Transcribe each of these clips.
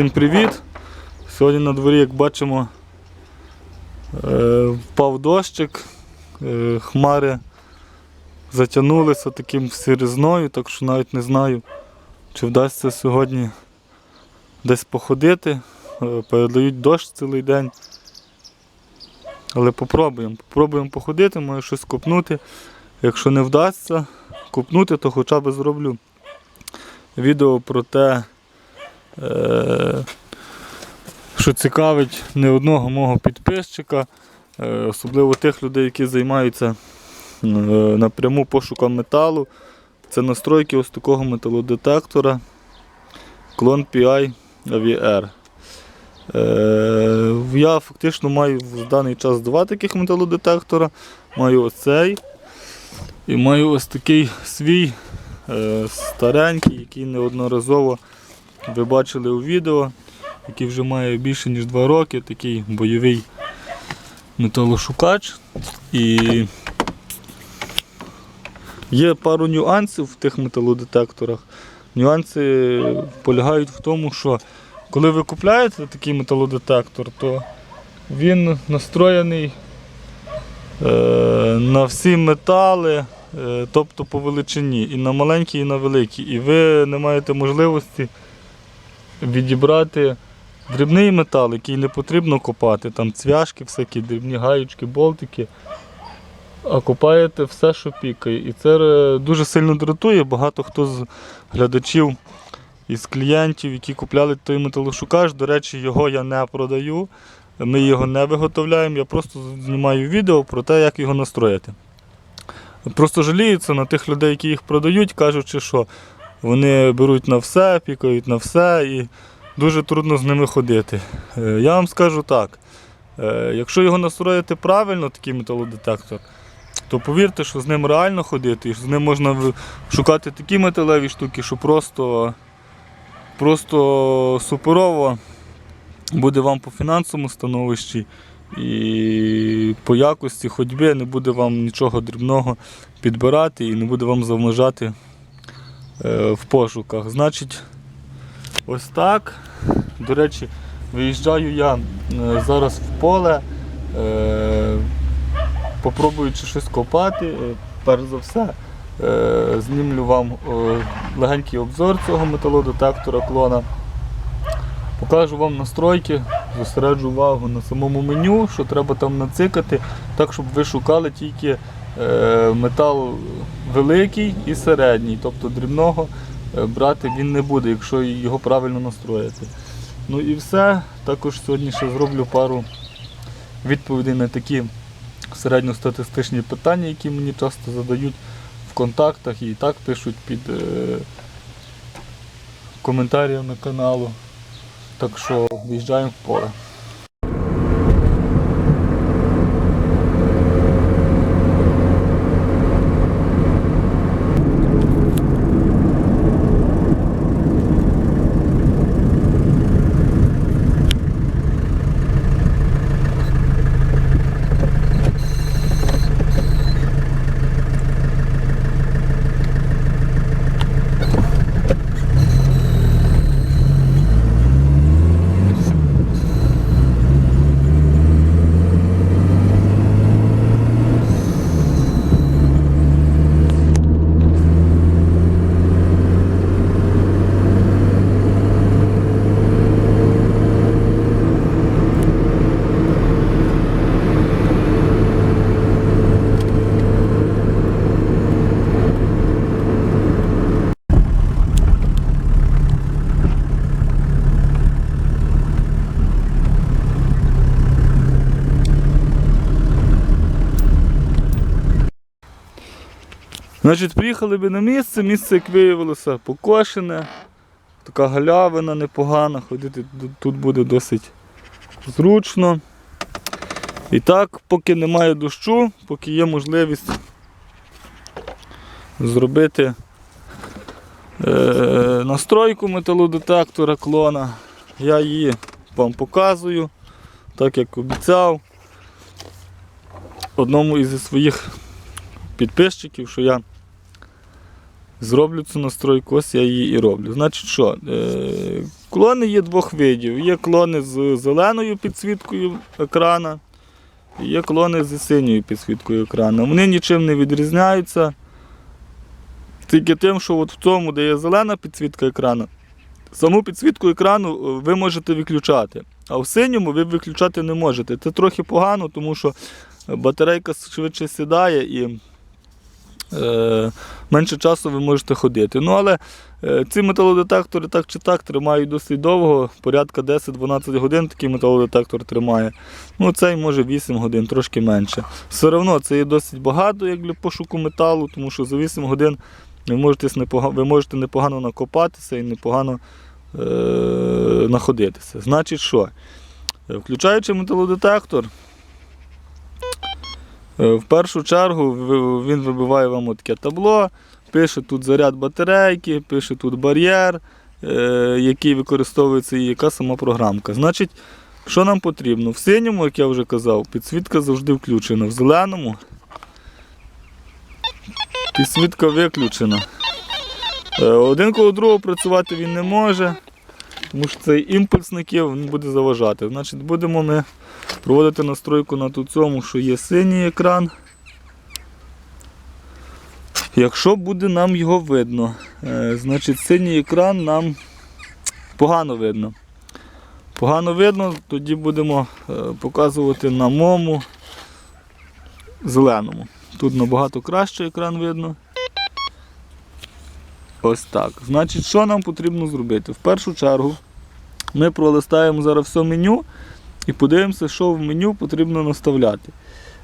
Всім привіт! Сьогодні на дворі, як бачимо, е, впав дощик, е, хмари затягнулися таким сиризною, так що навіть не знаю, чи вдасться сьогодні десь походити. Е, Передають дощ цілий день. Але попробуємо. Попробуємо походити, може щось копнути. Якщо не вдасться копнути, то хоча б зроблю відео про те. Е, що цікавить не одного мого підписчика, е, особливо тих людей, які займаються е, напряму пошуком металу. Це настройки ось такого металодетектора Clone PI AVR. Я фактично маю в даний час два таких металодетектора. Маю оцей і маю ось такий свій старенький, який неодноразово ви бачили у відео, який вже має більше ніж 2 роки, такий бойовий металошукач. І є пару нюансів в тих металодетекторах. Нюанси полягають в тому, що коли ви купляєте такий металодетектор, то він настроєний е, на всі метали, е, тобто по величині, і на маленькі, і на великі. І ви не маєте можливості відібрати дрібний метал, який не потрібно копати, там цвяшки, всякі дрібні гаючки, болтики. А копаєте все, що пікає. І це е, дуже сильно дратує. Багато хто з глядачів і з клієнтів, які купляли той металошукач, до речі, його я не продаю. Ми його не виготовляємо, я просто знімаю відео про те, як його настроїти. Просто жаліються на тих людей, які їх продають, кажучи, що вони беруть на все, пікають на все і дуже трудно з ними ходити. Е, Я вам скажу так: е, якщо його настроїти правильно, такий металодетектор, то повірте, що з ним реально ходити, і з ним можна шукати такі металеві штуки, що просто, просто суперово буде вам по фінансовому становищі і по якості ходьби не буде вам нічого дрібного підбирати і не буде вам заважати е, в пошуках. Значить, ось так. До речі, виїжджаю я е, зараз в поле, е, попробуючи щось копати. Е, Перш за все, е, знімлю вам е, легенький обзор цього металодетектора клона. Покажу вам настройки, зосереджу увагу на самому меню, що треба там нацикати, так щоб ви шукали тільки е, метал великий і середній, тобто дрібного е, брати він не буде, якщо його правильно настроїти. Ну і все. Також сьогодні ще зроблю пару відповідей на такі середньостатистичні питання, які мені часто задають в контактах і так пишуть під е, коментарями каналу. Так що в'їжджаємо в поле. Значить, приїхали би на місце, місце, як виявилося, покошене, така галявина непогана, ходити тут буде досить зручно. І так, поки немає дощу, поки є можливість зробити е, настройку металодетектора клона, я її вам показую, так як обіцяв одному із своїх підписчиків, що я зроблю цю настройку, ось я її і роблю. Значить що, е, клони є двох видів. Є клони з зеленою підсвіткою екрана, є клони з синьою підсвіткою екрана. Вони нічим не відрізняються. Тільки тим, що от в тому, де є зелена підсвітка екрану, саму підсвітку екрану е, ви можете виключати. А в синьому ви виключати не можете. Це трохи погано, тому що батарейка швидше сідає і е, менше часу ви можете ходити. Ну, але е, ці металодетектори так чи так тримають досить довго, порядка 10-12 годин такий металодетектор тримає. Ну, цей може 8 годин, трошки менше. Все одно це є досить багато як для пошуку металу, тому що за 8 годин ви можете, ви можете непогано накопатися і непогано е, находитися. Значить що? Е, Включаючи металодетектор, в першу чергу він вибиває вам таке табло, пише тут заряд батарейки, пише тут бар'єр, е, який використовується і яка сама програмка. Значить, що нам потрібно? В синьому, як я вже казав, підсвітка завжди включена. В зеленому підсвітка виключена. Е, Один коло другого працювати він не може, тому що цей імпульсник є, він буде заважати. Значить, будемо ми проводити настройку на ту цьому, що є синій екран. Якщо буде нам його видно, е, значить синій екран нам погано видно. Погано видно, тоді будемо е, показувати на моєму зеленому. Тут набагато краще екран видно. Ось так. Значить, що нам потрібно зробити? В першу чергу ми пролистаємо зараз все меню і подивимося, що в меню потрібно наставляти.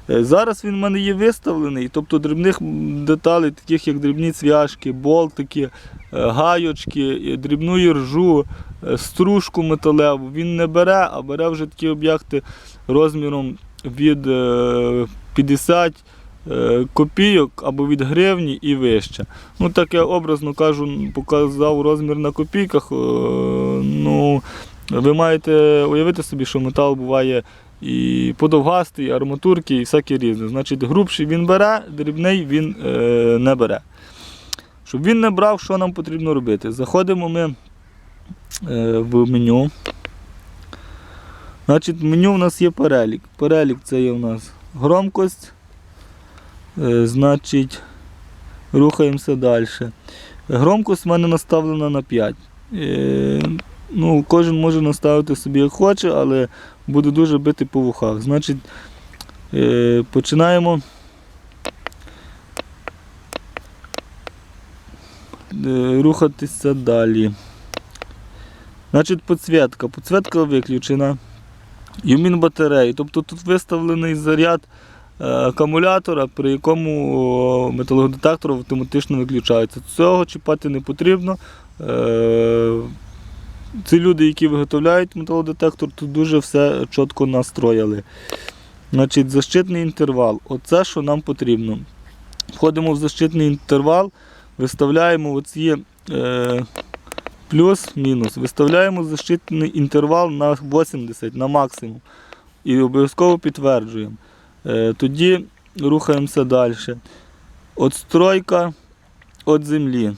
Е, Зараз він в мене є виставлений, тобто дрібних деталей, таких як дрібні цвяшки, болтики, е, гайочки, дрібну іржу, е, стружку металеву. Він не бере, а бере вже такі об'єкти розміром від е, 50 е, копійок або від гривні і вище. Ну, так я образно кажу, показав розмір на копійках. Ну, ви маєте уявити собі, що метал буває і подовгастий, і арматурки, і всяке різне. Значить, грубший він бере, дрібний він е, не бере. Щоб він не брав, що нам потрібно робити? Заходимо ми е, в меню. Значить, в меню у нас є перелік. Перелік це є у нас громкость. Е, значить, рухаємося далі. Громкость в мене наставлена на 5. Е, ну, кожен може наставити собі як хоче, але буде дуже бити по вухах. Значить, е, починаємо. е, Рухатися далі. Значить, підсвітка. Підсвітка виключена. Юмін батареї. Тобто тут виставлений заряд е, акумулятора, при якому металодетектор автоматично виключається. Цього чіпати не потрібно. Ці люди, які виготовляють металодетектор, тут дуже все чітко настроїли. Значить, защитний інтервал. Оце, що нам потрібно. Входимо в защитний інтервал, виставляємо оці е, плюс-мінус, виставляємо защитний інтервал на 80, на максимум. І обов'язково підтверджуємо. Е, тоді рухаємося далі. Отстройка від землі.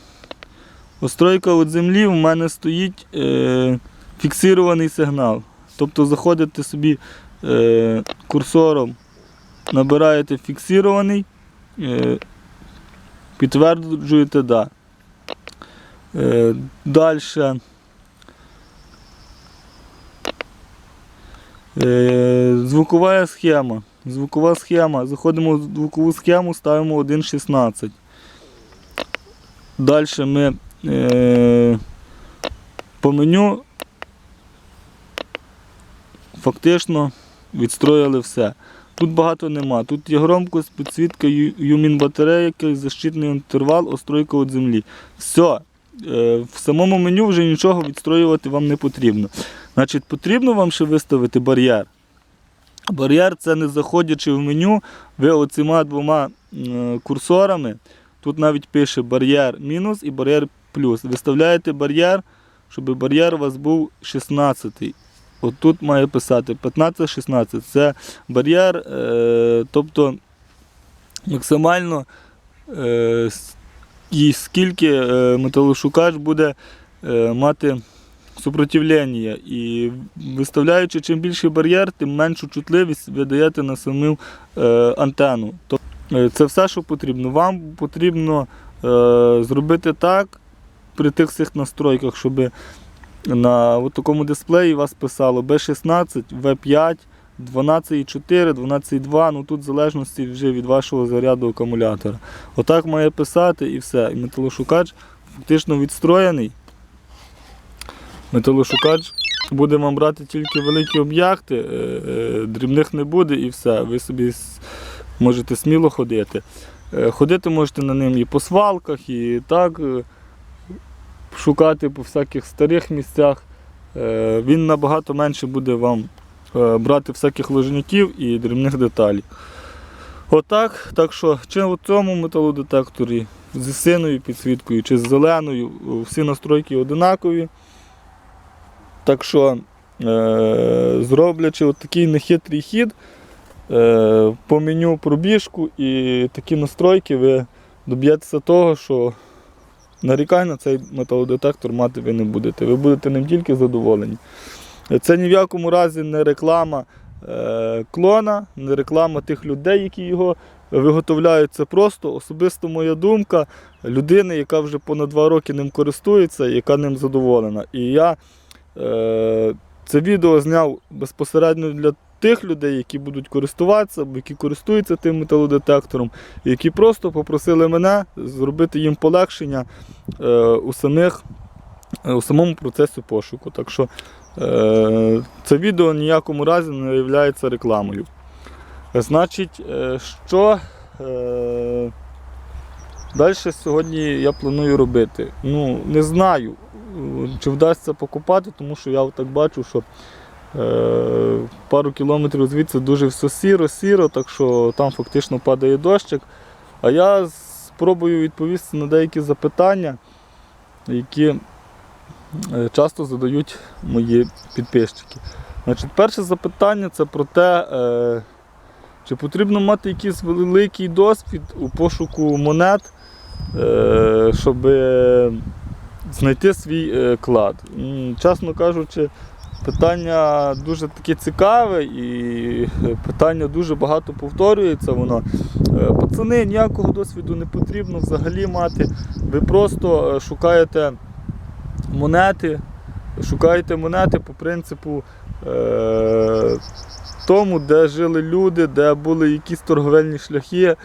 Остройка від землі в мене стоїть е, фіксований сигнал. Тобто заходите собі е, курсором, набираєте фіксований, е, підтверджуєте да. Е, Далі. Е, звукова схема. Звукова схема. Заходимо в звукову схему, ставимо 1.16. Далі ми е, по меню фактично відстроїли все. Тут багато нема. Тут є громкость, підсвітка, юмін батарейки, защитний інтервал, остройка від землі. Все. Е, В самому меню вже нічого відстроювати вам не потрібно. Значить, потрібно вам ще виставити бар'єр. Бар'єр це не заходячи в меню, ви оцима двома е, курсорами. Тут навіть пише бар'єр мінус і бар'єр плюс. Виставляєте бар'єр, щоб бар'єр у вас був 16. От тут має писати 15-16. Це бар'єр, е, тобто максимально е, і скільки е, металошукач буде мати супротивлення. І виставляючи чим більший бар'єр, тим меншу чутливість ви даєте на саму антенну. Це все, що потрібно. Вам потрібно зробити так при тих всіх настройках, щоб на от такому дисплеї вас писало B16, V5, 12,4, 12,2, ну тут в залежності вже від вашого заряду акумулятора. Отак має писати і все. І металошукач фактично відстроєний. Металошукач буде вам брати тільки великі об'єкти, е, е, дрібних не буде і все. Ви собі можете сміло ходити. Е, Ходити можете на ним і по свалках, і так шукати по всяких старих місцях. Е, Він набагато менше буде вам е, брати всяких ложняків і дрібних деталей. Отак, так що чи в цьому металодетекторі зі синою підсвіткою, чи з зеленою, всі настройки одинакові. Так що, е, зроблячи такий нехитрий хід, по меню пробіжку і такі настройки, ви доб'єтеся того, що нарікань на цей металодетектор мати ви не будете. Ви будете ним тільки задоволені. Це ні в якому разі не реклама е, клона, не реклама тих людей, які його виготовляють. Це просто особисто моя думка людини, яка вже понад два роки ним користується, яка ним задоволена. І я е, це відео зняв безпосередньо для тих людей, які будуть користуватися, або які користуються тим металодетектором, які просто попросили мене зробити їм полегшення е, у, самих, е, у самому процесі пошуку. Так що е, це відео ніякому разі не є рекламою. Значить, е, що е, далі сьогодні я планую робити? Ну, не знаю, чи вдасться покупати, тому що я так бачу, що пару кілометрів звідси дуже все сіро-сіро, так що там фактично падає дощик. А я спробую відповісти на деякі запитання, які е, часто задають мої підписчики. Значить, перше запитання це про те, е, чи потрібно мати якийсь великий досвід у пошуку монет, е, щоб знайти свій е, клад. Чесно кажучи, питання дуже таке цікаве і е, питання дуже багато повторюється воно. Е, Пацани, ніякого досвіду не потрібно взагалі мати. Ви просто е, шукаєте монети, шукаєте монети по принципу е, тому, де жили люди, де були якісь торговельні шляхи.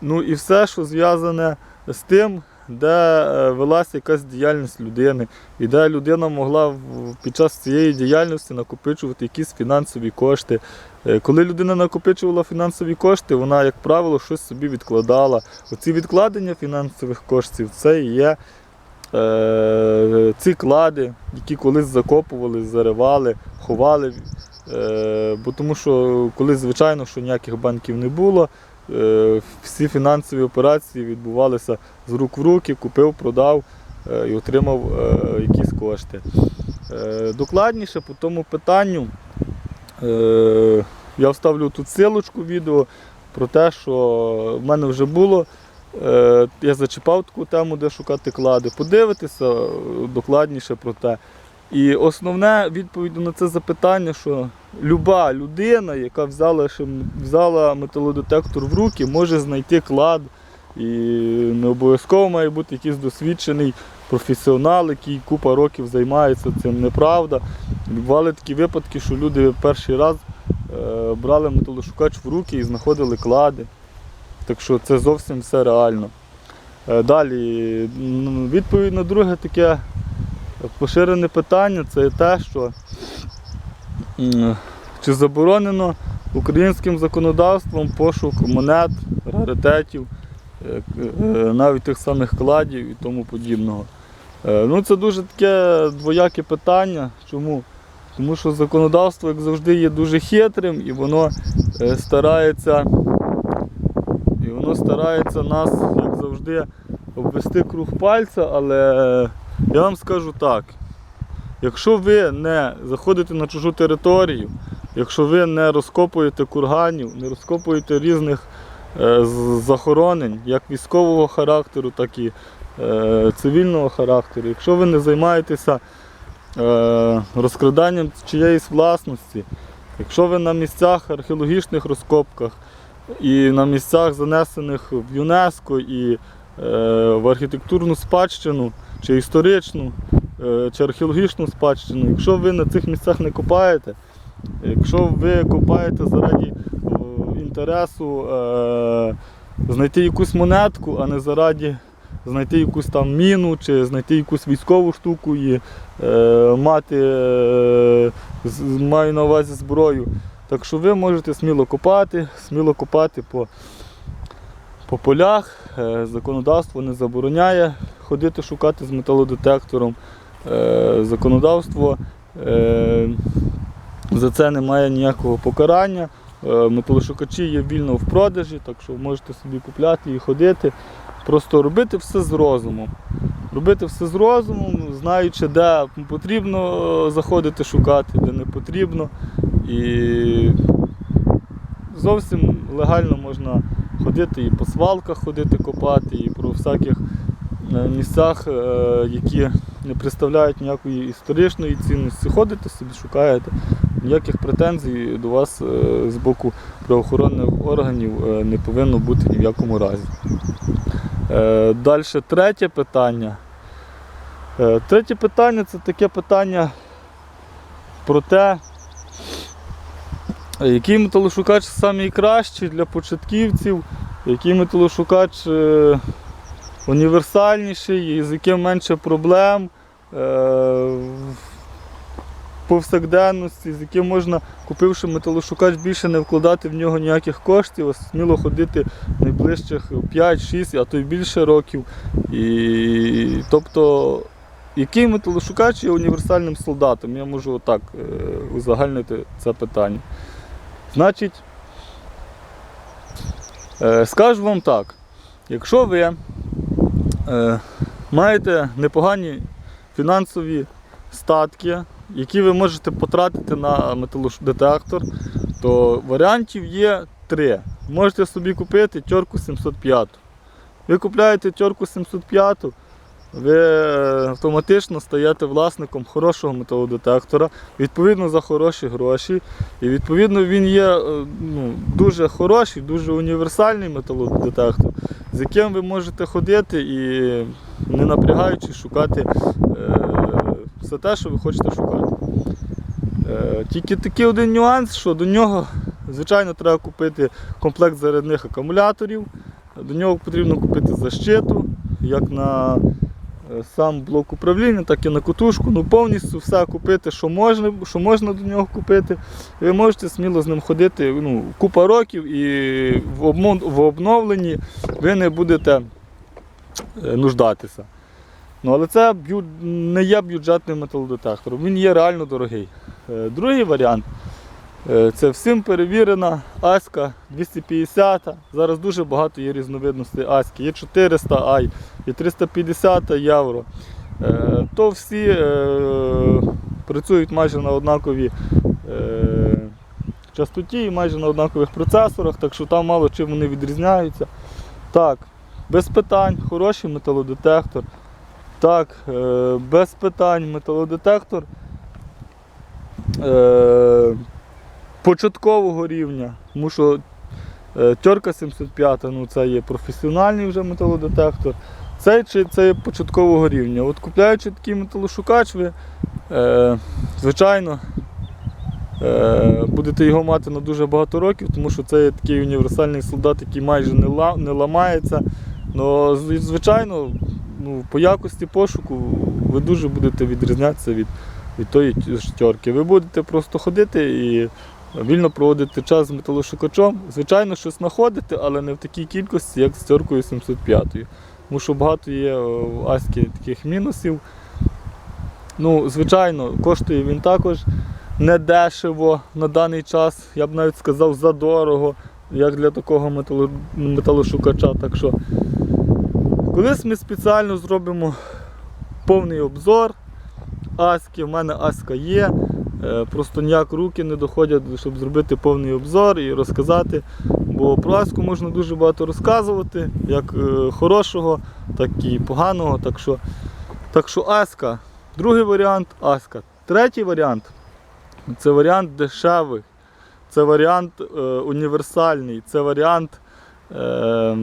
Ну і все, що зв'язане з тим, де е, велася якась діяльність людини, і де людина могла під час цієї діяльності накопичувати якісь фінансові кошти. Е, Коли людина накопичувала фінансові кошти, вона, як правило, щось собі відкладала. Оці відкладення фінансових коштів це і є е, ці клади, які колись закопували, заривали, ховали. Е, бо тому що колись, звичайно, що ніяких банків не було. Е, всі фінансові операції відбувалися з рук в руки, купив, продав е, і отримав якісь кошти. Докладніше по тому питанню я вставлю тут силочку відео про те, що в мене вже було. Я зачіпав таку тему, де шукати клади. Подивитися докладніше про те. І основне відповідь на це запитання, що люба людина, яка взяла, взяла металодетектор в руки, може знайти клад. І не обов'язково має бути якийсь досвідчений професіонал, який купа років займається цим. Неправда. Бували такі випадки, що люди перший раз е, брали металошукач в руки і знаходили клади. Так що це зовсім все реально. Е, Далі, відповідь на друге таке поширене питання це те, що чи заборонено українським законодавством пошук монет, раритетів, е, е, навіть тих самих кладів і тому подібного. Е, Ну, це дуже таке двояке питання. Чому? Тому що законодавство, як завжди, є дуже хитрим і воно старається, і воно старається нас, як завжди, обвести круг пальця, але я вам скажу так. Якщо ви не заходите на чужу територію, якщо ви не розкопуєте курганів, не розкопуєте різних е, захоронень, як військового характеру, так і е, цивільного характеру, якщо ви не займаєтеся е, розкраданням чиєїсь власності, якщо ви на місцях археологічних розкопках і на місцях занесених в ЮНЕСКО і е, в архітектурну спадщину чи історичну е, чи археологічну спадщину, якщо ви на цих місцях не копаєте, якщо ви копаєте заради інтересу е, знайти якусь монетку, а не заради знайти якусь там міну чи знайти якусь військову штуку і е, мати, маю на увазі зброю. Так що ви можете сміло копати, сміло копати по, по полях. Законодавство не забороняє ходити шукати з металодетектором. Е, законодавство е, за це немає ніякого покарання. Е, Металошукачі є вільно в продажі, так що можете собі купляти і ходити. Просто робити все з розумом. Робити все з розумом, знаючи, де потрібно заходити шукати, де не потрібно. І зовсім легально можна ходити і по свалках ходити копати, і про всяких місцях, е, які не представляють ніякої історичної цінності. Ходите собі, шукаєте. Ніяких претензій до вас е, з боку правоохоронних органів е, не повинно бути ні в якому разі. Далі третє питання. Третє питання це таке питання про те, який металошукач найкращий для початківців, який металошукач універсальніший, з яким менше проблем е, повсякденності, з яким можна, купивши металошукач, більше не вкладати в нього ніяких коштів, а сміло ходити найближчих 5-6, а то й більше років. І, тобто, який металошукач є універсальним солдатом? Я можу отак е, узагальнити це питання. Значить, е, скажу вам так, якщо ви маєте непогані фінансові статки, які ви можете потратити на металодетектор, то варіантів є три. Можете собі купити тьорку 705. Ви купляєте тьорку 705, ви е, автоматично стаєте власником хорошого металодетектора, відповідно за хороші гроші. І відповідно він є е, ну, дуже хороший, дуже універсальний металодетектор, з яким ви можете ходити і не напрягаючись шукати е, все те, що ви хочете шукати. Тільки такий один нюанс, що до нього, звичайно, треба купити комплект зарядних акумуляторів. До нього потрібно купити защиту, як на сам блок управління, так і на кутушку. Ну, повністю все купити, що можна, що можна до нього купити. Ви можете сміло з ним ходити ну, купа років і в, обновленні ви не будете е, нуждатися. Ну, але це не є бюджетним металодетектором, він є реально дорогий. Е, Другий варіант це всім перевірена Аська 250. Зараз дуже багато є різновидностей Аськи. Є 400 Ай, є 350 євро. Е, То всі е, працюють майже на однаковій е, частоті і майже на однакових процесорах, так що там мало чим вони відрізняються. Так, без питань, хороший металодетектор. Так, е, без питань металодетектор е, початкового рівня, тому що е, Тьорка 75 ну, це є професіональний вже металодетектор. Цей чи це є початкового рівня. От купляючи такий металошукач, ви, е, звичайно, е, будете його мати на дуже багато років, тому що це є такий універсальний солдат, який майже не, ла, не ламається. Но, звичайно, ну, по якості пошуку ви дуже будете відрізнятися від, від тої шторки. Ви будете просто ходити і вільно проводити час з металошукачом. Звичайно, щось знаходити, але не в такій кількості, як з тьоркою 705. Тому що багато є в Аські таких мінусів. Ну, звичайно, коштує він також недешево на даний час, я б навіть сказав, задорого, як для такого металошукача. Так що Колись ми спеціально зробимо повний обзор Аськи. У мене Аська є. Е, Просто ніяк руки не доходять, щоб зробити повний обзор і розказати Бо про Аську можна дуже багато розказувати, як е, хорошого, так і поганого. Так що, так що Аська. Другий варіант Аська. Третій варіант це варіант дешевий, це варіант е, універсальний, це варіант е,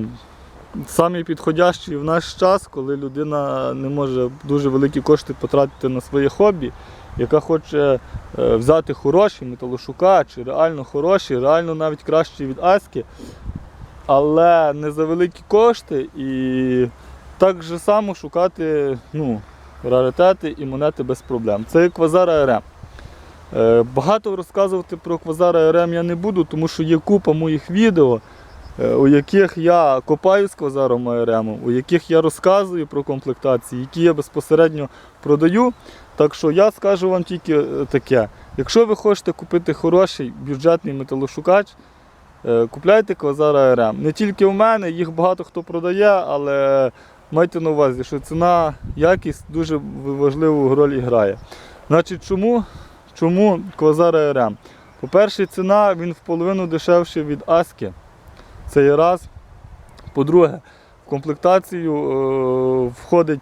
самий підходящий в наш час, коли людина не може дуже великі кошти потратити на своє хобі, яка хоче е, взяти хороші металошукачі, реально хороші, реально навіть кращі від Аськи, але не за великі кошти і так же само шукати ну, раритети і монети без проблем. Це Квазара РМ. Е, Багато розказувати про Квазара РМ я не буду, тому що є купа моїх відео, у яких я копаю з Квазаром АРМ, у яких я розказую про комплектації, які я безпосередньо продаю. Так що я скажу вам тільки е, таке: якщо ви хочете купити хороший бюджетний металошукач, е, купляйте Квазара РМ. Не тільки в мене, їх багато хто продає, але майте на увазі, що ціна, якість дуже важливу роль грає. Значить, чому? Чому Квазара РМ? По-перше, ціна він в половину дешевше від Аски. Це є раз. По-друге, в комплектацію е, входить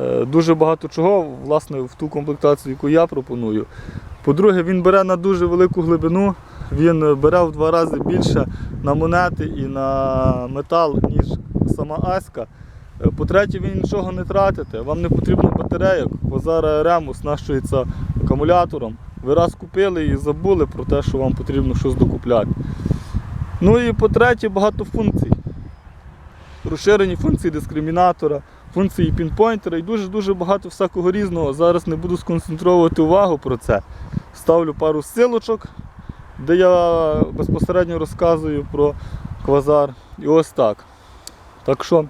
е, дуже багато чого, власне, в ту комплектацію, яку я пропоную. По-друге, він бере на дуже велику глибину, він бере в два рази більше на монети і на метал, ніж сама Аська. Е, По-третє, він нічого не тратите, вам не потрібно батарейок, бо зараз РМ оснащується акумулятором. Ви раз купили і забули про те, що вам потрібно щось докупляти. Ну і по-третє, багато функцій. Розширені функції дискримінатора, функції пінпойнтера і дуже-дуже багато всякого різного. Зараз не буду сконцентрувати увагу про це. Ставлю пару силочок, де я безпосередньо розказую про квазар. І ось так. Так що,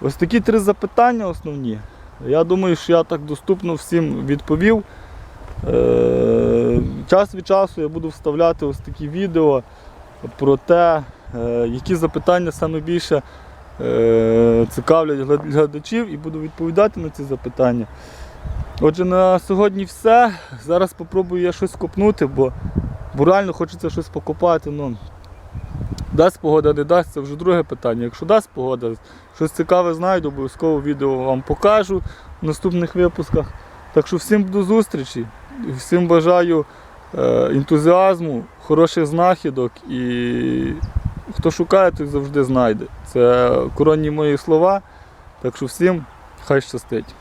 ось такі три запитання основні. Я думаю, що я так доступно всім відповів. Е, Час від часу я буду вставляти ось такі відео про те, е, які запитання саме більше е, цікавлять глядачів і буду відповідати на ці запитання. Отже, на сьогодні все. Зараз спробую я щось копнути, бо, бо хочеться щось покопати. Ну, дасть погода, не дасть, це вже друге питання. Якщо дасть погода, щось цікаве знайду, обов'язково відео вам покажу в наступних випусках. Так що всім до зустрічі, всім бажаю ентузіазму, хороших знахідок і хто шукає, той завжди знайде. Це коронні мої слова. Так що всім хай щастить.